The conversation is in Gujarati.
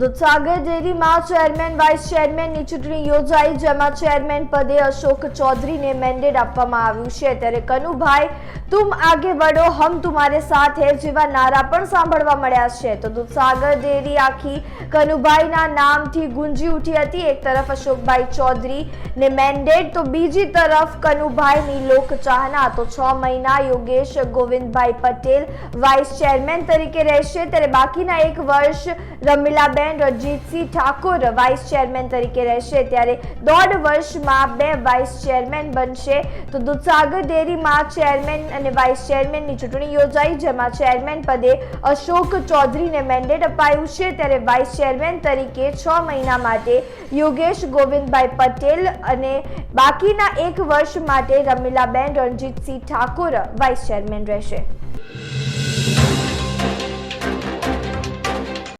દૂધસાગર ડેરીમાં ચેરમેન, વાઇસ ચેરમેનની ચૂંટણી યોજાઈ, જેમાં ચેરમેન પદે અશોક ચૌધરીને મેન્ડેટ આપવામાં આવ્યું છે. ત્યારે કનુભાઈ તુમ આગે બઢો હમ તુમારે સાથ હે, જેવા નારા પણ સાંભળવા મળ્યા છે. તો દૂધસાગર ડેરી આખી કનુભાઈના નામથી ગુંજી ઉઠી હતી. એક તરફ અશોકભાઈ ચૌધરી ને મેન્ડેટ તો બીજી તરફ કનુભાઈની લોકચાહના તો છ મહિના યોગેશ ગોવિંદભાઈ પટેલ વાઇસ ચેરમેન તરીકે રહેશે. ત્યારે બાકીના એક વર્ષ રમીલાબેન, રણજીતસિંહ ઠાકોર વાઇસ ચેરમેન તરીકે રહેશે. ત્યારે દોઢ વર્ષમાં બે વાઇસ ચેરમેન બનશે. તો દૂધસાગર ડેરીમાં ચેરમેન અને વાઇસ ચેરમેનની ચૂંટણી યોજાઈ, જેમાં ચેરમેન પદે અશોક ચૌધરીને મેન્ડેટ અપાયું છે. ત્યારે વાઇસ ચેરમેન તરીકે છ મહિના માટે યોગેશ ગોવિંદભાઈ પટેલ અને બાકીના એક વર્ષ માટે રમીલાબેન રણજીતસિંહ ઠાકોર વાઇસ ચેરમેન રહેશે.